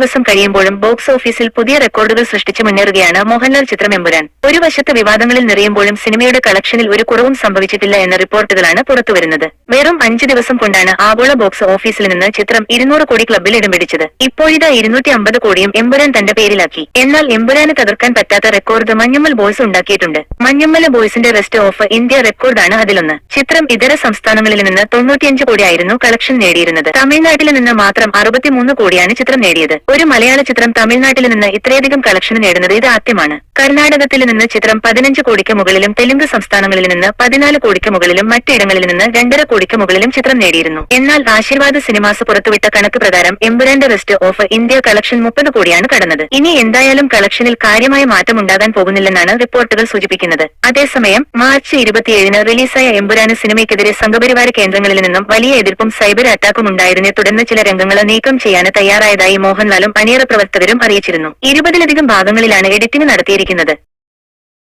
ദിവസം കഴിയുമ്പോഴും ബോക്സ് ഓഫീസിൽ പുതിയ റെക്കോർഡുകൾ സൃഷ്ടിച്ച് മുന്നേറുകയാണ് മോഹൻലാൽ ചിത്രം എമ്പുരാൻ ഒരു വശത്ത് വിവാദങ്ങളിൽ നിറയുമ്പോഴും സിനിമയുടെ കളക്ഷനിൽ ഒരു കുറവും സംഭവിച്ചിട്ടില്ല എന്ന റിപ്പോർട്ടുകളാണ് പുറത്തുവരുന്നത്. വെറും അഞ്ചു ദിവസം കൊണ്ടാണ് ആഗോള ബോക്സ് ഓഫീസിൽ നിന്ന് ചിത്രം ഇരുന്നൂറ് കോടി ക്ലബിൽ ഇടം പിടിച്ചത്. ഇപ്പോഴിതാ ഇരുന്നൂറ്റി അമ്പത് കോടിയും എമ്പുരാൻ തന്റെ പേരിലാക്കി. എന്നാൽ എമ്പുരാന് തകർക്കാൻ പറ്റാത്ത റെക്കോർഡ് മഞ്ഞമ്മൽ ബോയ്സ് ഉണ്ടാക്കിയിട്ടുണ്ട്. മഞ്ഞമ്മല ബോയ്സിന്റെ റെസ്റ്റ് ഓഫ് ഇന്ത്യ റെക്കോർഡാണ് അതിലൊന്ന്. ചിത്രം ഇതര സംസ്ഥാനങ്ങളിൽ നിന്ന് തൊണ്ണൂറ്റിയഞ്ച് കോടിയായിരുന്നു കളക്ഷൻ നേടിയിരുന്നത്. തമിഴ്നാട്ടിൽ നിന്ന് മാത്രം അറുപത്തിമൂന്ന് കോടിയാണ് ചിത്രം നേടിയത്. ഒരു മലയാള ചിത്രം തമിഴ്നാട്ടിൽ നിന്ന് ഇത്രയധികം കളക്ഷൻ നേടുന്നത് ഇത് ആദ്യമാണ്. കർണാടകത്തിൽ നിന്ന് ചിത്രം പതിനഞ്ച് കോടിക്ക് മുകളിലും തെലുങ്ക് സംസ്ഥാനങ്ങളിൽ നിന്ന് പതിനാല് കോടിക്ക് മുകളിലും മറ്റിടങ്ങളിൽ നിന്ന് രണ്ടര കോടിക്ക് മുകളിലും ചിത്രം നേടിയിരുന്നു. എന്നാൽ ആശീർവാദ് സിനിമാസ് പുറത്തുവിട്ട കണക്ക് പ്രകാരം എമ്പുരാന്റെ വെസ്റ്റ് ഓഫ് ഇന്ത്യ കളക്ഷൻ മുപ്പത് കോടിയാണ് കടന്നത്. ഇനി എന്തായാലും കളക്ഷനിൽ കാര്യമായ മാറ്റം ഉണ്ടാകാൻ പോകുന്നില്ലെന്നാണ് റിപ്പോർട്ടുകൾ സൂചിപ്പിക്കുന്നത്. അതേസമയം മാർച്ച് ഇരുപത്തിയേഴിന് റിലീസായ എമ്പുരാന് സിനിമയ്ക്കെതിരെ സംഘപരിവാര കേന്ദ്രങ്ങളിൽ നിന്നും വലിയ എതിർപ്പും സൈബർ അറ്റാക്കും ഉണ്ടായതിനെ തുടർന്ന് ചില രംഗങ്ങൾ നീക്കം ചെയ്യാൻ തയ്യാറായതായി മോഹൻലാലും അണിയറ പ്രവർത്തകരും അറിയിച്ചിരുന്നു. ഇരുപതിലധികം ഭാഗങ്ങളിലാണ് എഡിറ്റിംഗ് നടത്തിയിരിക്കുന്നത്.